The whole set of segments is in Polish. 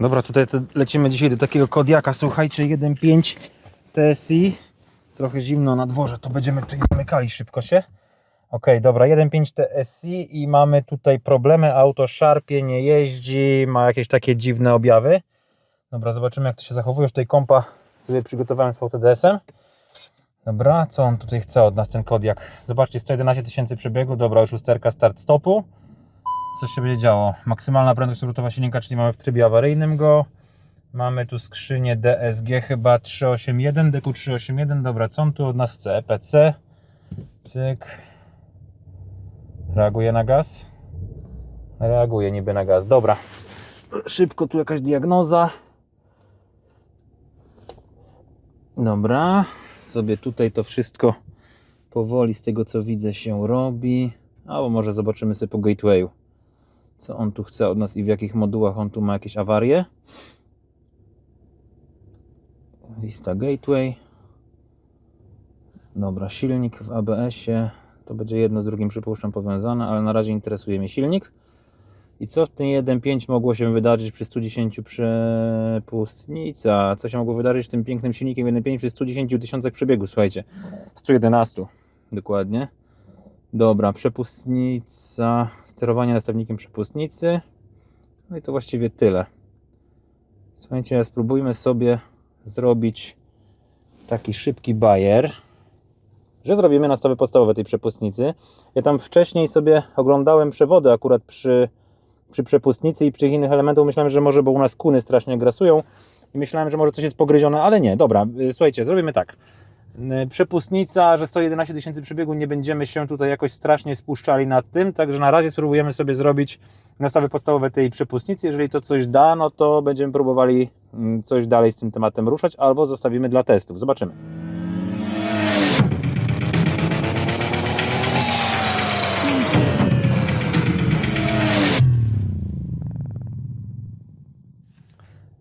Dobra, tutaj lecimy dzisiaj do takiego Kodiaka, słuchajcie, 1.5 TSI. Trochę zimno na dworze, to będziemy tutaj zamykali szybko się. Ok, dobra, 1.5 TSI i mamy tutaj problemy, auto szarpie, nie jeździ, ma jakieś takie dziwne objawy. Dobra, zobaczymy jak to się zachowuje, już tutaj kompa sobie przygotowałem z VCDS-em. Dobra, co on tutaj chce od nas, ten Kodiak? Zobaczcie, 111 tysięcy przebiegu, dobra, już usterka start-stopu. Co się będzie działo? Maksymalna prędkość obrotowa silnika, czyli mamy w trybie awaryjnym go. Mamy tu skrzynię DSG chyba 381, DQ 381. Dobra, co on tu od nas chce? EPC. Cyk. Reaguje na gaz? Reaguje niby na gaz. Dobra. Szybko tu jakaś diagnoza. Dobra. Sobie tutaj to wszystko powoli z tego co widzę się robi. Albo może zobaczymy sobie po gatewayu co on tu chce od nas i w jakich modułach on tu ma jakieś awarie. Lista Gateway. Dobra, silnik w ABS-ie. To będzie jedno z drugim, przypuszczam, powiązane, ale na razie interesuje mnie silnik. I co w tym 1.5 mogło się wydarzyć przy 110 przepustnica? Co się mogło wydarzyć z tym pięknym silnikiem 1.5 przy 110 tysiącach przebiegu? Słuchajcie, 111 dokładnie. Dobra, przepustnica, sterowanie nastawnikiem przepustnicy. No i to właściwie tyle. Słuchajcie, spróbujmy sobie zrobić taki szybki bajer, że zrobimy nastawy podstawowe tej przepustnicy. Ja tam wcześniej sobie oglądałem przewody akurat przy, przy przepustnicy i przy innych elementach. Myślałem, że może, bo u nas kuny strasznie grasują i myślałem, że może coś jest pogryzione, ale nie. Dobra, y, słuchajcie, zrobimy tak. Przepustnica, że 111 tysięcy przebiegu, nie będziemy się tutaj jakoś strasznie spuszczali nad tym, także na razie spróbujemy sobie zrobić nastawy podstawowe tej przepustnicy. Jeżeli to coś da, no to będziemy próbowali mm, coś dalej z tym tematem ruszać, albo zostawimy dla testów. Zobaczymy.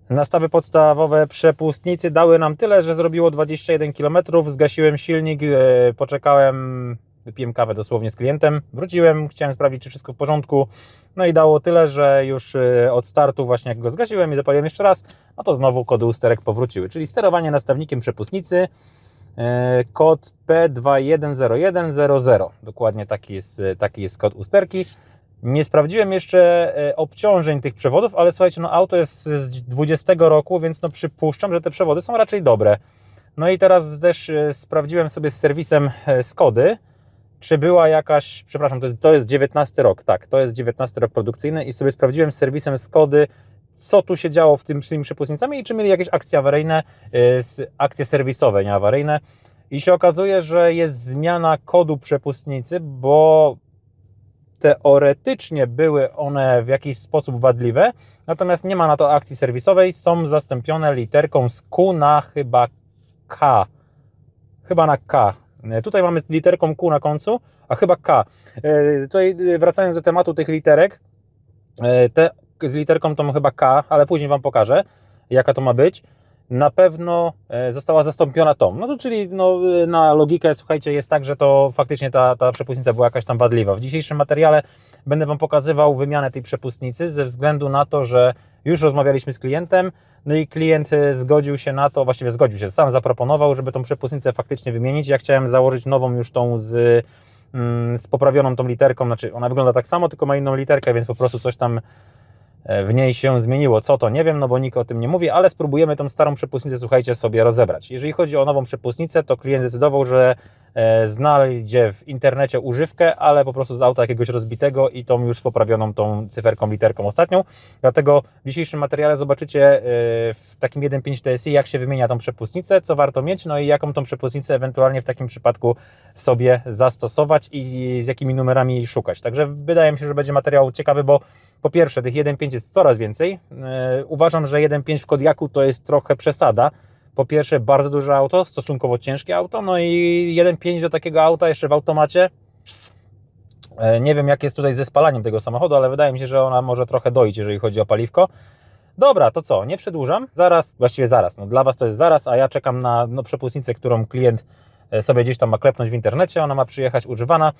Nastawy podstawowe przepustnicy dały nam tyle, że zrobiło 21 km. Zgasiłem silnik, e, poczekałem, wypiłem kawę dosłownie z klientem. Wróciłem, chciałem sprawdzić, czy wszystko w porządku. No i dało tyle, że już e, od startu, właśnie jak go zgasiłem i zapaliłem jeszcze raz, no to znowu kody usterek powróciły. Czyli sterowanie nastawnikiem przepustnicy. e, Kod P210100. Dokładnie taki jest, taki jest kod usterki. Nie sprawdziłem jeszcze e, obciążeń tych przewodów, ale słuchajcie, no auto jest z 20 roku, więc no przypuszczam, że te przewody są raczej dobre. No i teraz też e, sprawdziłem sobie z serwisem e, Skody, czy była jakaś, przepraszam, to jest, to jest 19 rok, tak, to jest 19 rok produkcyjny i sobie sprawdziłem z serwisem Skody, co tu się działo w tym, z tymi przepustnicami i czy mieli jakieś akcje awaryjne, e, akcje serwisowe, nie awaryjne. I się okazuje, że jest zmiana kodu przepustnicy, bo teoretycznie były one w jakiś sposób wadliwe, natomiast nie ma na to akcji serwisowej, są zastąpione literką z Q na chyba K. Chyba na K. E, Tutaj mamy z literką Q na końcu, a chyba K. E, Tutaj e, wracając do tematu tych literek, te z literką to chyba K, ale później Wam pokażę, jaka to ma być. Na pewno e, została zastąpiona tą. No to czyli no, e, na logikę, słuchajcie, jest tak, że to faktycznie ta, ta przepustnica była jakaś tam wadliwa. W dzisiejszym materiale będę Wam pokazywał wymianę tej przepustnicy ze względu na to, że już rozmawialiśmy z klientem, no i klient e, zgodził się na to, właściwie zgodził się, sam zaproponował, żeby tą przepustnicę faktycznie wymienić. Ja chciałem założyć nową już tą z, mm, z poprawioną tą literką, znaczy ona wygląda tak samo, tylko ma inną literkę, więc po prostu coś tam w niej się zmieniło. Co to nie wiem, no bo nikt o tym nie mówi, ale spróbujemy tą starą przepustnicę, słuchajcie, sobie rozebrać. Jeżeli chodzi o nową przepustnicę, to klient zdecydował, że e, znajdzie w internecie używkę, ale po prostu z auta jakiegoś rozbitego i tą już z poprawioną tą cyferką, literką ostatnią. Dlatego w dzisiejszym materiale zobaczycie e, w takim 1.5 TSI, jak się wymienia tą przepustnicę, co warto mieć, no i jaką tą przepustnicę ewentualnie w takim przypadku sobie zastosować i z jakimi numerami jej szukać. Także wydaje mi się, że będzie materiał ciekawy, bo po pierwsze tych 1.5 jest coraz więcej. E, Uważam, że 1.5 w Kodiaku to jest trochę przesada. Po pierwsze bardzo duże auto, stosunkowo ciężkie auto, no i 1.5 do takiego auta jeszcze w automacie. E, Nie wiem jak jest tutaj ze spalaniem tego samochodu, ale wydaje mi się, że ona może trochę dojść, jeżeli chodzi o paliwko. Dobra, to co, nie przedłużam. Zaraz, właściwie zaraz, no dla Was to jest zaraz, a ja czekam na no, przepustnicę, którą klient e, sobie gdzieś tam ma klepnąć w internecie. Ona ma przyjechać używana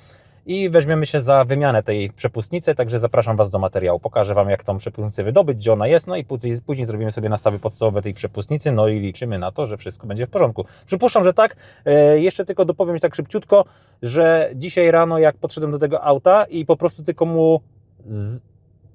i weźmiemy się za wymianę tej przepustnicy, także zapraszam Was do materiału. Pokażę Wam, jak tą przepustnicę wydobyć, gdzie ona jest, no i później, zrobimy sobie nastawy podstawowe tej przepustnicy, no i liczymy na to, że wszystko będzie w porządku. Przypuszczam, że tak. E, jeszcze tylko dopowiem tak szybciutko, że dzisiaj rano, jak podszedłem do tego auta i po prostu tylko mu z,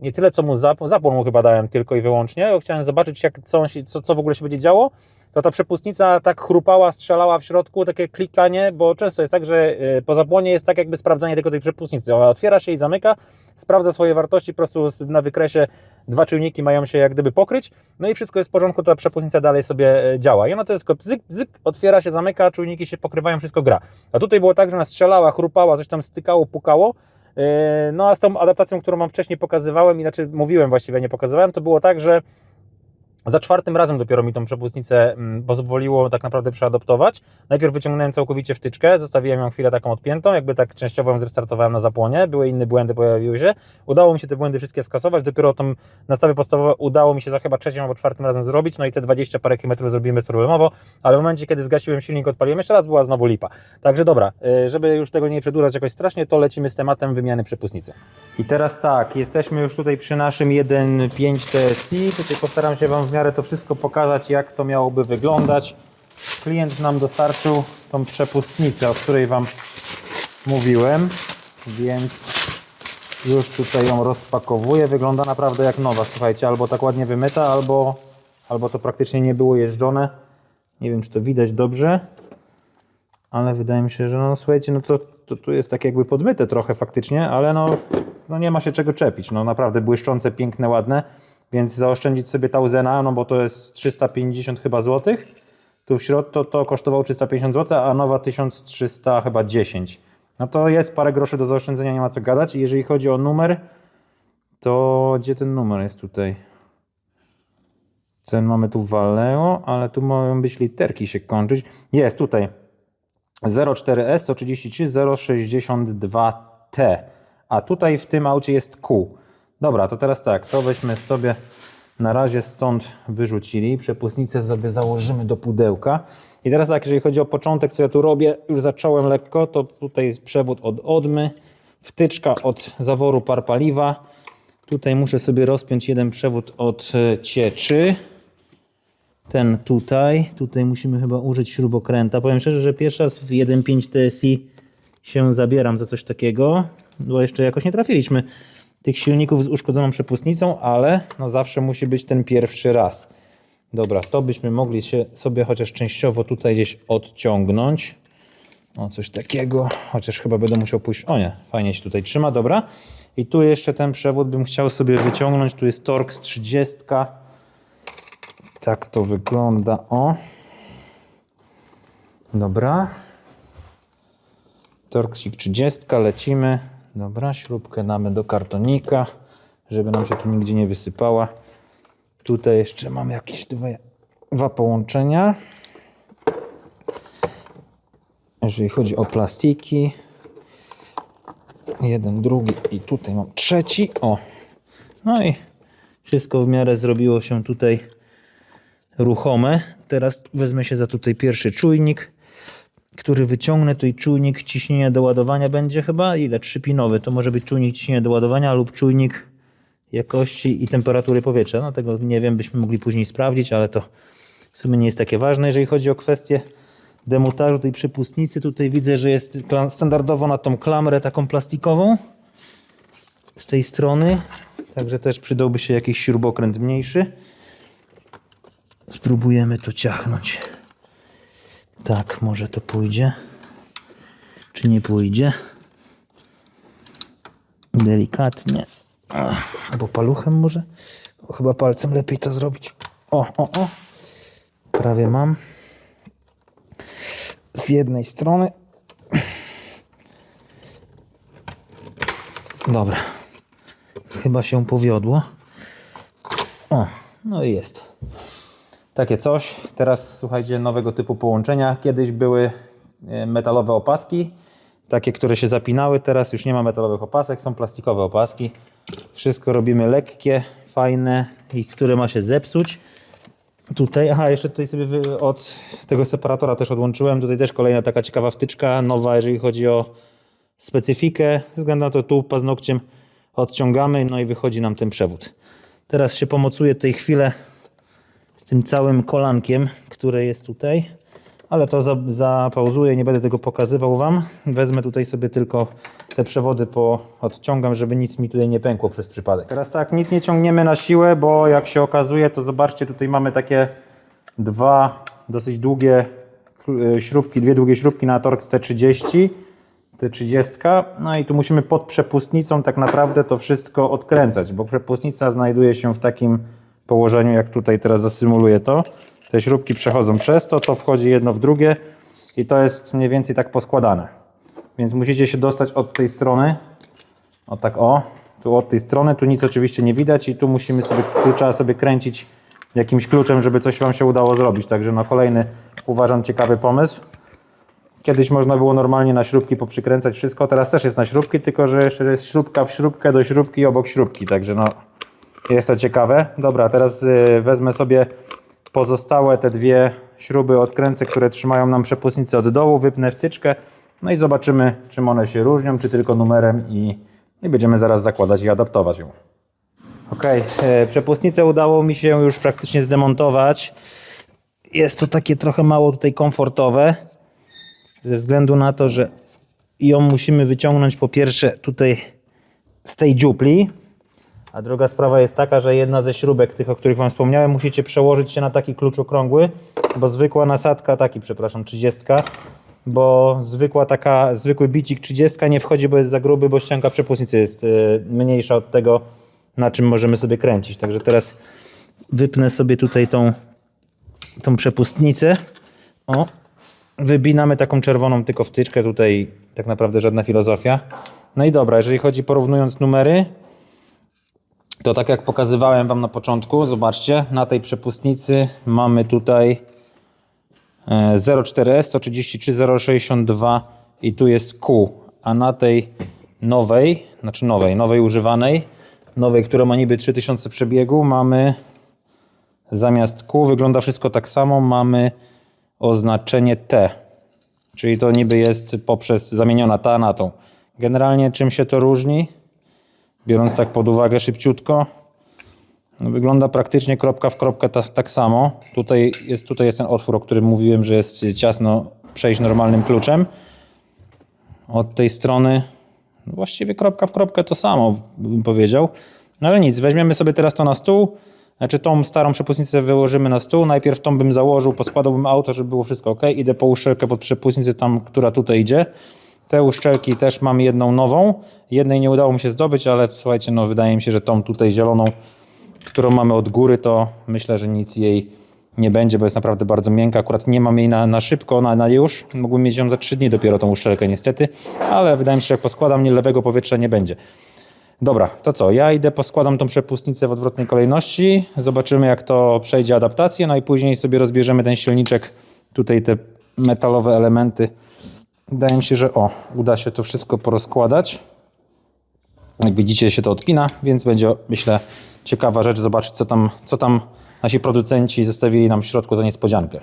nie tyle co mu zapłon, zapłon mu chyba dałem tylko i wyłącznie, chciałem zobaczyć jak, co, się, co, co w ogóle się będzie działo, to ta przepustnica tak chrupała, strzelała w środku, takie klikanie, bo często jest tak, że y, po zapłonie jest tak jakby sprawdzanie tylko tej przepustnicy. Ona otwiera się i zamyka, sprawdza swoje wartości, po prostu na wykresie dwa czujniki mają się jak gdyby pokryć, no i wszystko jest w porządku, ta przepustnica dalej sobie e, działa. I ona to jest tylko bzyk, bzyk, otwiera się, zamyka, czujniki się pokrywają, wszystko gra. A tutaj było tak, że ona strzelała, chrupała, coś tam stykało, pukało, Yy, No a z tą adaptacją, którą Wam wcześniej pokazywałem, inaczej mówiłem właściwie, nie pokazywałem, to było tak, że za czwartym razem dopiero mi tą przepustnicę mm, pozwoliło tak naprawdę przeadoptować. Najpierw wyciągnąłem całkowicie wtyczkę, zostawiłem ją chwilę taką odpiętą, jakby tak częściowo ją zrestartowałem na zapłonie, były inne błędy, pojawiły się. Udało mi się te błędy wszystkie skasować, dopiero tą nastawę podstawową udało mi się za chyba trzecim albo czwartym razem zrobić, no i te 20 parę kilometrów zrobiłem bezproblemowo, ale w momencie, kiedy zgasiłem silnik, odpaliłem jeszcze raz, była znowu lipa. Także dobra, y, żeby już tego nie przedłużać jakoś strasznie, to lecimy z tematem wymiany przepustnicy. I teraz tak, jesteśmy już tutaj przy naszym 1.5 TSI. Tutaj postaram się Wam w miarę to wszystko pokazać, jak to miałoby wyglądać. Klient nam dostarczył tą przepustnicę, o której Wam mówiłem, więc już tutaj ją rozpakowuję. Wygląda naprawdę jak nowa, słuchajcie, albo tak ładnie wymyta, albo, albo to praktycznie nie było jeżdżone. Nie wiem, czy to widać dobrze, ale wydaje mi się, że no słuchajcie, no to, to tu jest tak jakby podmyte trochę faktycznie, ale no, no nie ma się czego czepić. No naprawdę błyszczące, piękne, ładne, więc zaoszczędzić sobie Tausena, no bo to jest 350 chyba złotych. Tu w środku to, to kosztowało 350 zł, a nowa 1300 chyba 10. No to jest parę groszy do zaoszczędzenia, nie ma co gadać. I jeżeli chodzi o numer, to gdzie ten numer jest tutaj? Ten mamy tu Valeo, ale tu mają być literki się kończyć. Jest tutaj 04S 133 062T. A tutaj w tym aucie jest Q. Dobra, to teraz tak, to weźmy sobie na razie stąd wyrzucili. Przepustnicę sobie założymy do pudełka. I teraz tak, jeżeli chodzi o początek, co ja tu robię, już zacząłem lekko, to tutaj jest przewód od odmy, wtyczka od zaworu par paliwa. Tutaj muszę sobie rozpiąć jeden przewód od e, cieczy ten tutaj. Tutaj musimy chyba użyć śrubokręta. Powiem szczerze, że pierwszy raz w 1.5 TSI się zabieram za coś takiego, bo jeszcze jakoś nie trafiliśmy tych silników z uszkodzoną przepustnicą, ale no zawsze musi być ten pierwszy raz. Dobra, to byśmy mogli się sobie chociaż częściowo tutaj gdzieś odciągnąć. O, coś takiego, chociaż chyba będę musiał pójść. O nie, fajnie się tutaj trzyma, dobra. I tu jeszcze ten przewód bym chciał sobie wyciągnąć. Tu jest Torx 30. Tak to wygląda. O. Dobra. Torksik 30, lecimy. Dobra, śrubkę damy do kartonika, żeby nam się tu nigdzie nie wysypała. Tutaj jeszcze mam jakieś dwa, dwa połączenia. Jeżeli chodzi o plastiki. Jeden, drugi i tutaj mam trzeci. O. No i wszystko w miarę zrobiło się tutaj ruchome. Teraz wezmę się za tutaj pierwszy czujnik, który wyciągnę. Tu i czujnik ciśnienia do ładowania będzie chyba ile? Trzypinowy. To może być czujnik ciśnienia do ładowania lub czujnik jakości i temperatury powietrza. No tego nie wiem, byśmy mogli później sprawdzić, ale to w sumie nie jest takie ważne. Jeżeli chodzi o kwestię demontażu tej przypustnicy, tutaj widzę, że jest standardowo na tą klamrę taką plastikową z tej strony. Także też przydałby się jakiś śrubokręt mniejszy. Spróbujemy to ciachnąć. Tak, może to pójdzie. Czy nie pójdzie? Delikatnie. Albo paluchem może? Chyba palcem lepiej to zrobić. O, o, o. Prawie mam. Z jednej strony. Dobra. Chyba się powiodło. O, no i jest. Takie coś. Teraz słuchajcie, nowego typu połączenia. Kiedyś były e, metalowe opaski, takie, które się zapinały. Teraz już nie ma metalowych opasek, są plastikowe opaski. Wszystko robimy lekkie, fajne i które ma się zepsuć. Tutaj, aha, jeszcze tutaj sobie od tego separatora też odłączyłem. Tutaj też kolejna taka ciekawa wtyczka, nowa, jeżeli chodzi o specyfikę. Ze względu na to tu paznokciem odciągamy, no i wychodzi nam ten przewód. Teraz się pomocuję tej chwilę z tym całym kolankiem, które jest tutaj. Ale to za- zapauzuję, nie będę tego pokazywał Wam. Wezmę tutaj sobie tylko te przewody po odciągam, żeby nic mi tutaj nie pękło przez przypadek. Teraz tak, nic nie ciągniemy na siłę, bo jak się okazuje, to zobaczcie, tutaj mamy takie dwa dosyć długie y, śrubki, dwie długie śrubki na Torx T30, T30. No i tu musimy pod przepustnicą tak naprawdę to wszystko odkręcać, bo przepustnica znajduje się w takim położeniu, jak tutaj teraz zasymuluję to. Te śrubki przechodzą przez to, to wchodzi jedno w drugie i to jest mniej więcej tak poskładane. Więc musicie się dostać od tej strony, o tak o, tu od tej strony, tu nic oczywiście nie widać i tu musimy sobie, tu trzeba sobie kręcić jakimś kluczem, żeby coś Wam się udało zrobić. Także no kolejny uważam ciekawy pomysł. Kiedyś można było normalnie na śrubki poprzykręcać wszystko, teraz też jest na śrubki, tylko że jeszcze jest śrubka w śrubkę do śrubki obok śrubki, także no jest to ciekawe. Dobra, teraz y, wezmę sobie pozostałe te dwie śruby odkręcę, które trzymają nam przepustnicę od dołu, wypnę wtyczkę, no i zobaczymy czym one się różnią, czy tylko numerem i, i będziemy zaraz zakładać i adaptować ją. Ok, przepustnicę udało mi się już praktycznie zdemontować. Jest to takie trochę mało tutaj komfortowe, ze względu na to, że ją musimy wyciągnąć po pierwsze tutaj z tej dziupli, a druga sprawa jest taka, że jedna ze śrubek, tych o których Wam wspomniałem, musicie przełożyć się na taki klucz okrągły, bo zwykła nasadka, taki przepraszam, 30, bo zwykła taka, zwykły bicik 30 nie wchodzi, bo jest za gruby, bo ścianka przepustnicy jest y, mniejsza od tego, na czym możemy sobie kręcić. Także teraz wypnę sobie tutaj tą, tą przepustnicę. O, wybinamy taką czerwoną tylko wtyczkę, tutaj tak naprawdę żadna filozofia. No i dobra, jeżeli chodzi porównując numery, to tak jak pokazywałem Wam na początku, zobaczcie, na tej przepustnicy mamy tutaj e, 04S 133 062 i tu jest Q, a na tej nowej, znaczy nowej, nowej używanej, nowej, która ma niby 3000 przebiegu, mamy zamiast Q, wygląda wszystko tak samo, mamy oznaczenie T, czyli to niby jest poprzez zamieniona ta na tą. Generalnie czym się to różni? Biorąc tak pod uwagę szybciutko, no wygląda praktycznie kropka w kropkę ta, tak samo. Tutaj jest, tutaj jest ten otwór, o którym mówiłem, że jest ciasno przejść normalnym kluczem. Od tej strony no właściwie kropka w kropkę to samo, bym powiedział. No ale nic, weźmiemy sobie teraz to na stół. Znaczy tą starą przepustnicę wyłożymy na stół. Najpierw tą bym założył, poskładałbym auto, żeby było wszystko ok. Idę po uszczelkę pod przepustnicę tam, która tutaj idzie. Te uszczelki też mam jedną nową. Jednej nie udało mi się zdobyć, ale słuchajcie, no wydaje mi się, że tą tutaj zieloną, którą mamy od góry, to myślę, że nic jej nie będzie, bo jest naprawdę bardzo miękka. Akurat nie mam jej na, na szybko, na, na już. Mógłbym mieć ją za 3 dni dopiero tą uszczelkę niestety, ale wydaje mi się, że jak poskładam, nie lewego powietrza nie będzie. Dobra, to co? Ja idę, poskładam tą przepustnicę w odwrotnej kolejności. Zobaczymy, jak to przejdzie adaptację. No i później sobie rozbierzemy ten silniczek. Tutaj te metalowe elementy. Wydaje mi się, że o, uda się to wszystko porozkładać. Jak widzicie, się to odpina, więc będzie, myślę, ciekawa rzecz zobaczyć, co tam, co tam nasi producenci zostawili nam w środku za niespodziankę.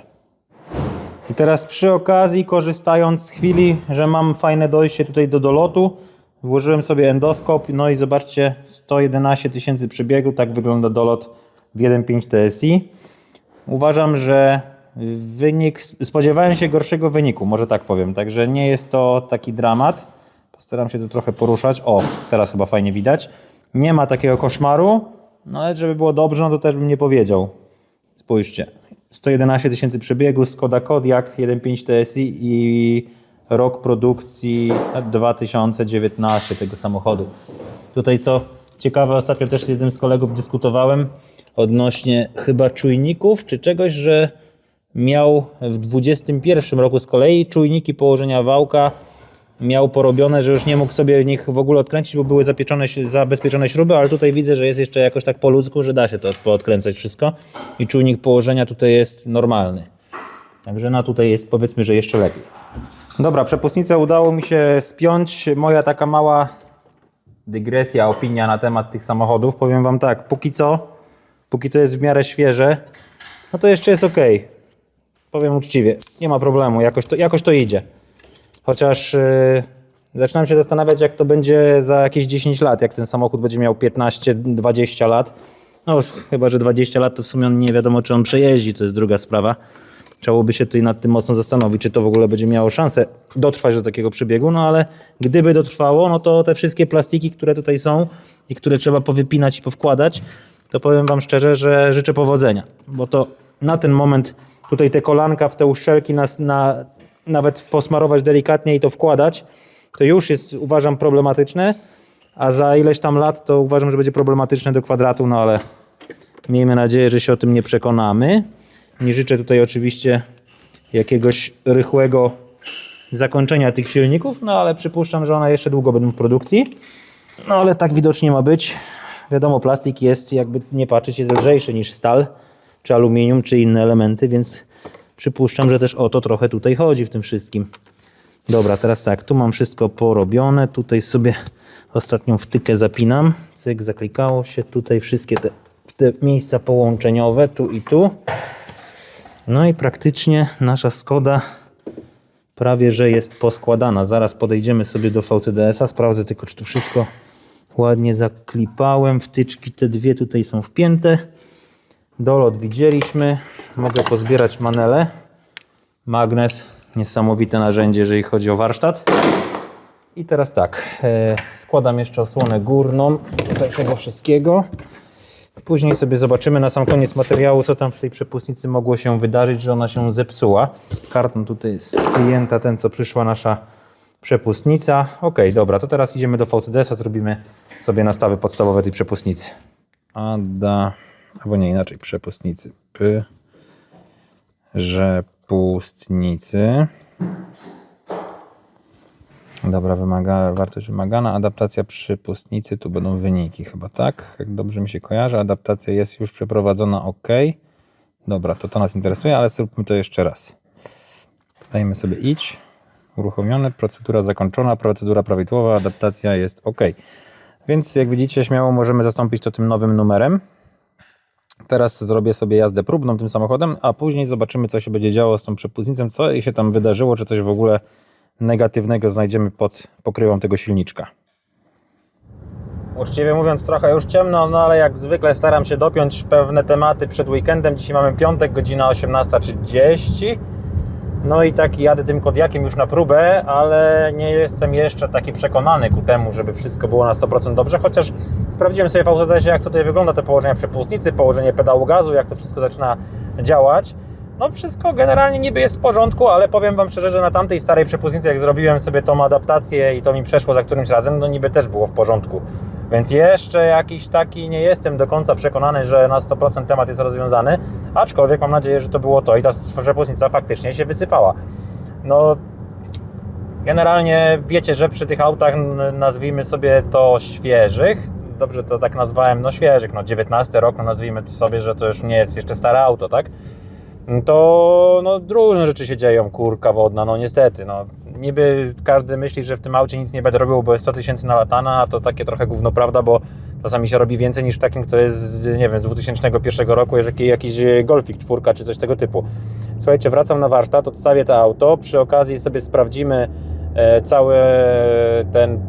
I teraz przy okazji, korzystając z chwili, że mam fajne dojście tutaj do dolotu, włożyłem sobie endoskop, no i zobaczcie, 111 tysięcy przebiegu, tak wygląda dolot w 1.5 TSI. Uważam, że wynik, spodziewałem się gorszego wyniku, może tak powiem, także nie jest to taki dramat. Postaram się tu trochę poruszać. O, teraz chyba fajnie widać. Nie ma takiego koszmaru, no ale żeby było dobrze, no to też bym nie powiedział. Spójrzcie. 111 tysięcy przebiegu, Skoda Kodiaq 1.5 TSI i rok produkcji 2019 tego samochodu. Tutaj co ciekawe, ostatnio też z jednym z kolegów dyskutowałem odnośnie chyba czujników czy czegoś, że miał w 21 roku z kolei czujniki położenia wałka miał porobione, że już nie mógł sobie nich w ogóle odkręcić, bo były zapieczone, zabezpieczone śruby, ale tutaj widzę, że jest jeszcze jakoś tak po ludzku, że da się to poodkręcać wszystko i czujnik położenia tutaj jest normalny. Także no tutaj jest powiedzmy, że jeszcze lepiej. Dobra, przepustnicę udało mi się spiąć. Moja taka mała dygresja, opinia na temat tych samochodów. Powiem Wam tak, póki co, póki to jest w miarę świeże, no to jeszcze jest ok. Powiem uczciwie, nie ma problemu, jakoś to, jakoś to idzie. Chociaż yy, Zaczynam się zastanawiać, jak to będzie za jakieś 10 lat, jak ten samochód będzie miał 15-20 lat. No, chyba, że 20 lat to w sumie nie wiadomo, czy on przejeździ, to jest druga sprawa. Trzeba się tutaj nad tym mocno zastanowić, czy to w ogóle będzie miało szansę dotrwać do takiego przebiegu, no ale gdyby dotrwało, no to te wszystkie plastiki, które tutaj są i które trzeba powypinać i powkładać, to powiem Wam szczerze, że życzę powodzenia, bo to na ten moment tutaj te kolanka w te uszczelki nas na, nawet posmarować delikatnie i to wkładać, to już jest uważam problematyczne, a za ileś tam lat to uważam, że będzie problematyczne do kwadratu, no ale miejmy nadzieję, że się o tym nie przekonamy. Nie życzę tutaj oczywiście jakiegoś rychłego zakończenia tych silników, no ale przypuszczam, że one jeszcze długo będą w produkcji. No ale tak widocznie ma być. Wiadomo, plastik jest, jakby nie patrzeć, jest lżejszy niż stal, czy aluminium, czy inne elementy, więc przypuszczam, że też o to trochę tutaj chodzi w tym wszystkim. Dobra, teraz tak, tu mam wszystko porobione, tutaj sobie ostatnią wtykę zapinam, cyk, zaklikało się, tutaj wszystkie te, te miejsca połączeniowe, tu i tu. No i praktycznie nasza Skoda prawie, że jest poskładana. Zaraz podejdziemy sobie do VCDS-a, sprawdzę tylko, czy tu wszystko ładnie zaklipałem. Wtyczki te dwie tutaj są wpięte. Dolot widzieliśmy. Mogę pozbierać manele. Magnes, niesamowite narzędzie, jeżeli chodzi o warsztat. I teraz tak, e, składam jeszcze osłonę górną tutaj tego wszystkiego. Później sobie zobaczymy na sam koniec materiału, co tam w tej przepustnicy mogło się wydarzyć, że ona się zepsuła. Karton tutaj jest klienta, ten co przyszła nasza przepustnica. Ok, dobra, to teraz idziemy do VCDS-a, zrobimy sobie nastawy podstawowe tej przepustnicy. Ada, albo nie inaczej, przepustnicy. P, rzepustnicy. Dobra, wymaga, wartość wymagana, adaptacja przypustnicy, tu będą wyniki chyba, tak? Jak dobrze mi się kojarzy, adaptacja jest już przeprowadzona, ok. Dobra, to to nas interesuje, ale zróbmy to jeszcze raz. Dajmy sobie idź, uruchomione, procedura zakończona, procedura prawidłowa, adaptacja jest ok. Więc jak widzicie, śmiało możemy zastąpić to tym nowym numerem. Teraz zrobię sobie jazdę próbną tym samochodem, a później zobaczymy, co się będzie działo z tą przepustnicą, co się tam wydarzyło, czy coś w ogóle negatywnego znajdziemy pod pokrywą tego silniczka. Uczciwie mówiąc, trochę już ciemno, no ale jak zwykle staram się dopiąć pewne tematy przed weekendem. Dzisiaj mamy piątek, godzina 18.30. No i tak jadę tym Kodiakiem już na próbę, ale nie jestem jeszcze taki przekonany ku temu, żeby wszystko było na 100% dobrze, chociaż sprawdziłem sobie w autoteście, jak tutaj wygląda te położenia przepustnicy, położenie pedału gazu, jak to wszystko zaczyna działać. No wszystko generalnie niby jest w porządku, ale powiem Wam szczerze, że na tamtej starej przepustnicy, jak zrobiłem sobie tą adaptację i to mi przeszło za którymś razem, no niby też było w porządku. Więc jeszcze jakiś taki nie jestem do końca przekonany, że na 100% temat jest rozwiązany, aczkolwiek mam nadzieję, że to było to i ta przepustnica faktycznie się wysypała. No generalnie wiecie, że przy tych autach nazwijmy sobie to świeżych, dobrze to tak nazwałem, no świeżych, no 19 rok, no nazwijmy sobie, że to już nie jest jeszcze stare auto, tak? To no, różne rzeczy się dzieją, kurka wodna, no niestety, no niby każdy myśli, że w tym aucie nic nie będę robił, bo jest 100 tysięcy nalatane, a to takie trochę gówno prawda, bo czasami się robi więcej niż w takim, który jest, z, nie wiem, z 2001 roku, jeżeli jakiś Golfik czwórka czy coś tego typu. Słuchajcie, wracam na warsztat, odstawię to auto, przy okazji sobie sprawdzimy e, cały ten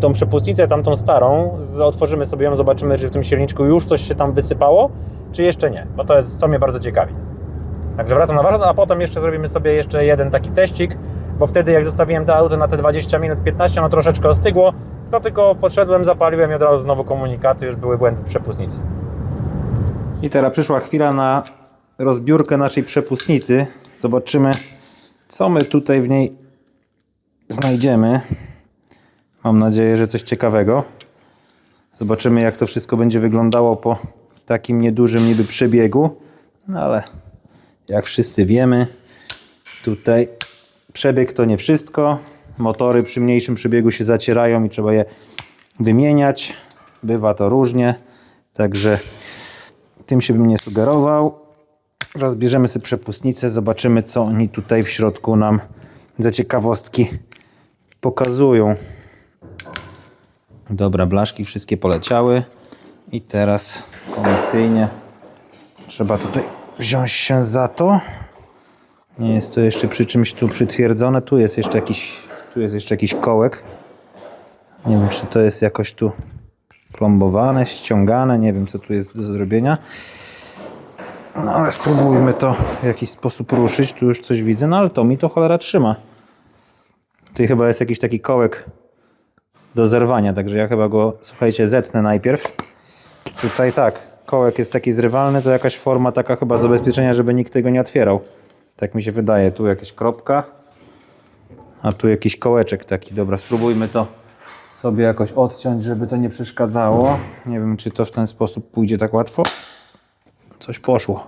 tą przepustnicę, tamtą starą, otworzymy sobie ją, zobaczymy, czy w tym silniczku już coś się tam wysypało, czy jeszcze nie, bo to, jest, to mnie bardzo ciekawi. Także wracam na warsztat, a potem jeszcze zrobimy sobie jeszcze jeden taki teścik, bo wtedy jak zostawiłem to auto na te 20 minut, 15, ono troszeczkę ostygło, to tylko podszedłem, zapaliłem i od razu znowu komunikaty, już były błędy przepustnicy. I teraz przyszła chwila na rozbiórkę naszej przepustnicy. Zobaczymy, co my tutaj w niej znajdziemy. Mam nadzieję, że coś ciekawego. Zobaczymy, jak to wszystko będzie wyglądało po takim niedużym niby przebiegu. No ale jak wszyscy wiemy, tutaj przebieg to nie wszystko. Motory przy mniejszym przebiegu się zacierają i trzeba je wymieniać. Bywa to różnie, także tym się bym nie sugerował. Rozbierzemy sobie przepustnicę, zobaczymy co oni tutaj w środku nam za ciekawostki pokazują. Dobra, blaszki wszystkie poleciały i teraz komisyjnie trzeba tutaj wziąć się za to. Nie jest to jeszcze przy czymś tu przytwierdzone. Tu jest jeszcze jakiś Tu jest jeszcze jakiś kołek. Nie wiem, czy to jest jakoś tu plombowane, ściągane. Nie wiem, co tu jest do zrobienia. No ale spróbujmy to w jakiś sposób ruszyć. Tu już coś widzę, no ale to mi to cholera trzyma. Tu chyba jest jakiś taki kołek do zerwania, także ja chyba go, słuchajcie, zetnę najpierw. Tutaj tak, kołek jest taki zrywalny, to jakaś forma taka chyba zabezpieczenia, żeby nikt tego nie otwierał. Tak mi się wydaje. Tu jakaś kropka, a tu jakiś kołeczek taki. Dobra, spróbujmy to sobie jakoś odciąć, żeby to nie przeszkadzało. Nie wiem, czy to w ten sposób pójdzie tak łatwo. Coś poszło.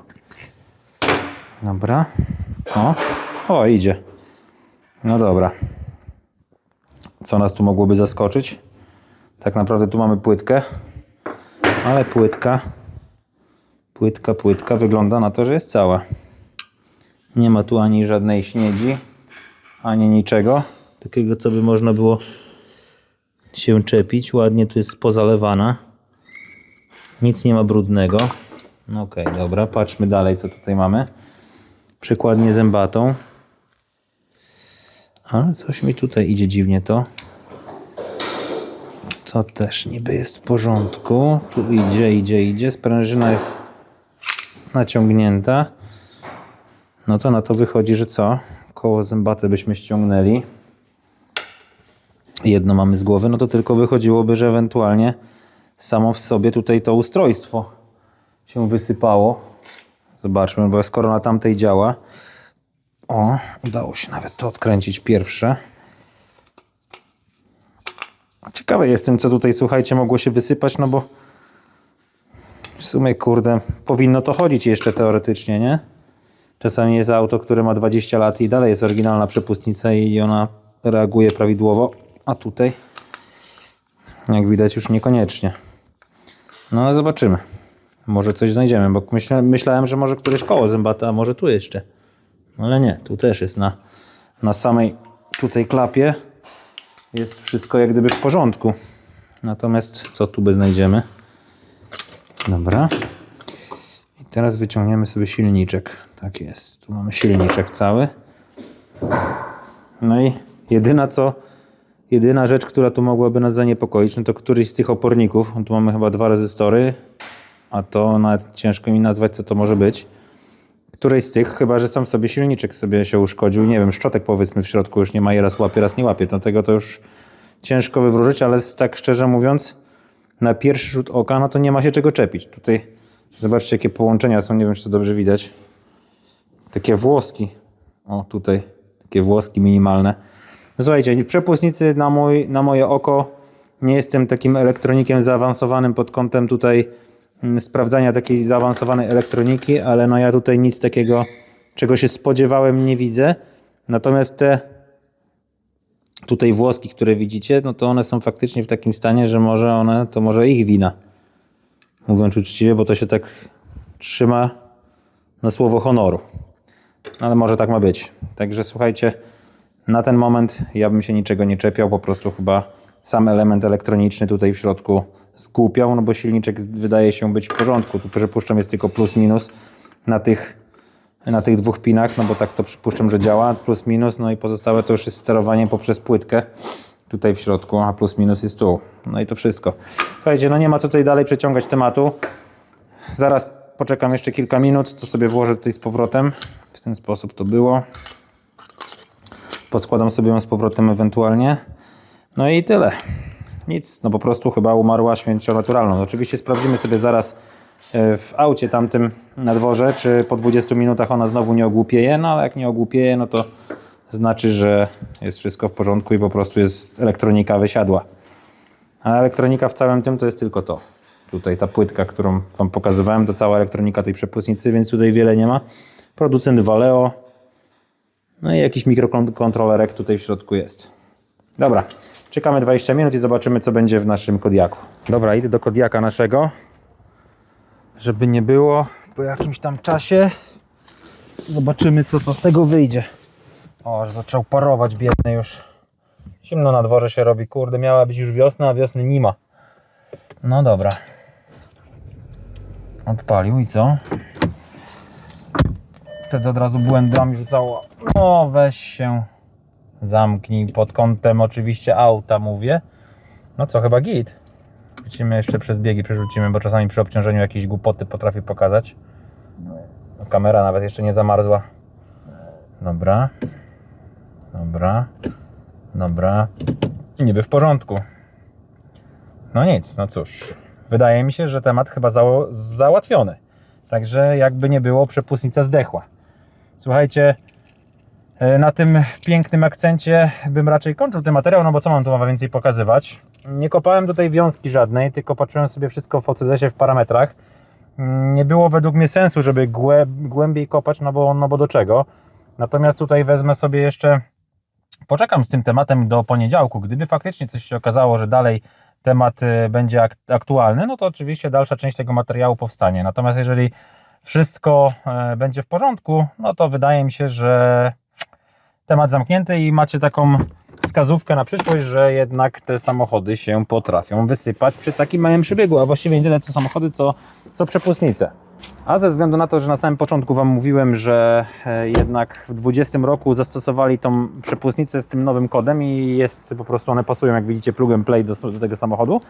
Dobra. O, o idzie. No dobra. Co nas tu mogłoby zaskoczyć? Tak naprawdę tu mamy płytkę, ale płytka, płytka, płytka wygląda na to, że jest cała. Nie ma tu ani żadnej śniedzi, ani niczego takiego, co by można było się czepić. Ładnie tu jest pozalewana. Nic nie ma brudnego. No okej, dobra, patrzmy dalej, co tutaj mamy. Przykładnie zębatą. Ale coś mi tutaj idzie dziwnie to. To też niby jest w porządku. Tu idzie, idzie, idzie. Sprężyna jest naciągnięta. No to na to wychodzi, że co? Koło zębate byśmy ściągnęli. Jedno mamy z głowy, no to tylko wychodziłoby, że ewentualnie samo w sobie tutaj to ustrojstwo się wysypało. Zobaczmy, bo skoro na tamtej działa. O, udało się nawet to odkręcić pierwsze. Ciekawy jestem, co tutaj, słuchajcie, mogło się wysypać, no bo w sumie, kurde, powinno to chodzić jeszcze teoretycznie, nie? Czasami jest auto, które ma 20 lat i dalej jest oryginalna przepustnica i ona reaguje prawidłowo, a tutaj, jak widać, już niekoniecznie. No ale zobaczymy. Może coś znajdziemy, bo myśla, myślałem, że może któreś koło zębate, a może tu jeszcze. Ale nie, tu też jest na, na samej tutaj klapie. Jest wszystko jak gdyby w porządku. Natomiast co tu by znajdziemy? Dobra. I teraz wyciągniemy sobie silniczek. Tak jest. Tu mamy silniczek cały. No i jedyna co, jedyna rzecz, która tu mogłaby nas zaniepokoić, no to któryś z tych oporników. Tu mamy chyba dwa rezystory, a to nawet ciężko mi nazwać, co to może być. Któryś z tych, chyba że sam sobie silniczek sobie się uszkodził. Nie wiem, szczotek powiedzmy w środku już nie ma i raz łapie, raz nie łapie. Dlatego to już ciężko wywróżyć, ale tak szczerze mówiąc, na pierwszy rzut oka, no to nie ma się czego czepić. Tutaj zobaczcie, jakie połączenia są, nie wiem, czy to dobrze widać. Takie włoski. O, tutaj. Takie włoski minimalne. Słuchajcie, przepustnicy na, mój, na moje oko nie jestem takim elektronikiem zaawansowanym pod kątem tutaj mm, sprawdzania takiej zaawansowanej elektroniki, ale no ja tutaj nic takiego, czego się spodziewałem, nie widzę. Natomiast te tutaj włoski, które widzicie, no to one są faktycznie w takim stanie, że może one, to może ich wina. Mówiąc uczciwie, bo to się tak trzyma na słowo honoru. Ale może tak ma być. Także słuchajcie, na ten moment ja bym się niczego nie czepiał, po prostu chyba sam element elektroniczny tutaj w środku skupiał, no bo silniczek wydaje się być w porządku. Tu przypuszczam jest tylko plus minus na tych, na tych dwóch pinach, no bo tak to przypuszczam, że działa, plus minus, no i pozostałe to już jest sterowanie poprzez płytkę tutaj w środku, a plus minus jest tu. No i to wszystko. Słuchajcie, no nie ma co tutaj dalej przeciągać tematu. Zaraz poczekam jeszcze kilka minut, to sobie włożę tutaj z powrotem. W ten sposób to było. Podskładam sobie ją z powrotem ewentualnie. No i tyle. Nic, no po prostu chyba umarła śmiercią naturalną. Oczywiście sprawdzimy sobie zaraz w aucie tamtym na dworze, czy po 20 minutach ona znowu nie ogłupieje, no ale jak nie ogłupieje, no to znaczy, że jest wszystko w porządku i po prostu jest elektronika wysiadła. A elektronika w całym tym to jest tylko to. Tutaj ta płytka, którą Wam pokazywałem, to cała elektronika tej przepustnicy, więc tutaj wiele nie ma. Producent Valeo. No i jakiś mikrokontrolerek tutaj w środku jest. Dobra, czekamy 20 minut i zobaczymy, co będzie w naszym Kodiaku. Dobra, idę do Kodiaka naszego, żeby nie było po jakimś tam czasie. Zobaczymy, co to z tego wyjdzie. O, że zaczął parować biedny już. Zimno na dworze się robi, kurde, miała być już wiosna, a wiosny nie ma. No dobra. Odpalił i co? Wtedy od razu błędami rzucało. No weź się. Zamknij pod kątem oczywiście auta, mówię. No co, chyba git. Wrócimy jeszcze przez biegi, przerzucimy, bo czasami przy obciążeniu jakieś głupoty potrafi pokazać. No, Kamera nawet jeszcze nie zamarzła. Dobra. Dobra. Dobra. Niby w porządku. No nic, no cóż. Wydaje mi się, że temat chyba zało- załatwiony. Także jakby nie było, przepustnica zdechła. Słuchajcie, na tym pięknym akcencie bym raczej kończył ten materiał, no bo co mam tu więcej pokazywać? Nie kopałem tutaj wiązki żadnej, tylko patrzyłem sobie wszystko w OCD-sie w parametrach. Mm, Nie było według mnie sensu, żeby głę- głębiej kopać, no bo, no bo do czego? Natomiast tutaj wezmę sobie jeszcze, poczekam z tym tematem do poniedziałku. Gdyby faktycznie coś się okazało, że dalej temat y, będzie ak- aktualny, no to oczywiście dalsza część tego materiału powstanie. Natomiast jeżeli wszystko e, będzie w porządku, no to wydaje mi się, że temat zamknięty i macie taką wskazówkę na przyszłość, że jednak te samochody się potrafią wysypać przy takim małym przebiegu, a właściwie nie tyle co samochody, co, co przepustnice. A ze względu na to, że na samym początku Wam mówiłem, że e, jednak w 2020 roku zastosowali tą przepustnicę z tym nowym kodem i jest po prostu one pasują, jak widzicie, plug and play do, do tego samochodu.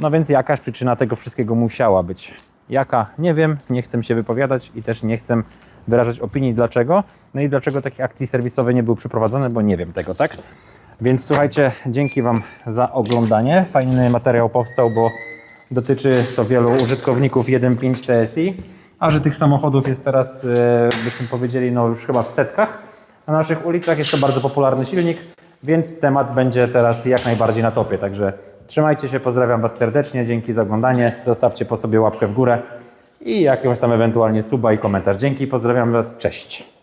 No więc jakaś przyczyna tego wszystkiego musiała być. Jaka? Nie wiem, nie chcę się wypowiadać i też nie chcę wyrażać opinii dlaczego. No i dlaczego takie akcji serwisowe nie były przeprowadzone, bo nie wiem tego, tak? Więc słuchajcie, dzięki Wam za oglądanie. Fajny materiał powstał, bo dotyczy to wielu użytkowników 1.5 TSI, a że tych samochodów jest teraz, e, byśmy powiedzieli, no już chyba w setkach na naszych ulicach. Jest to bardzo popularny silnik, więc temat będzie teraz jak najbardziej na topie. Także trzymajcie się, pozdrawiam Was serdecznie, dzięki za oglądanie. Zostawcie po sobie łapkę w górę i jakąś tam ewentualnie suba i komentarz. Dzięki, pozdrawiam Was, cześć.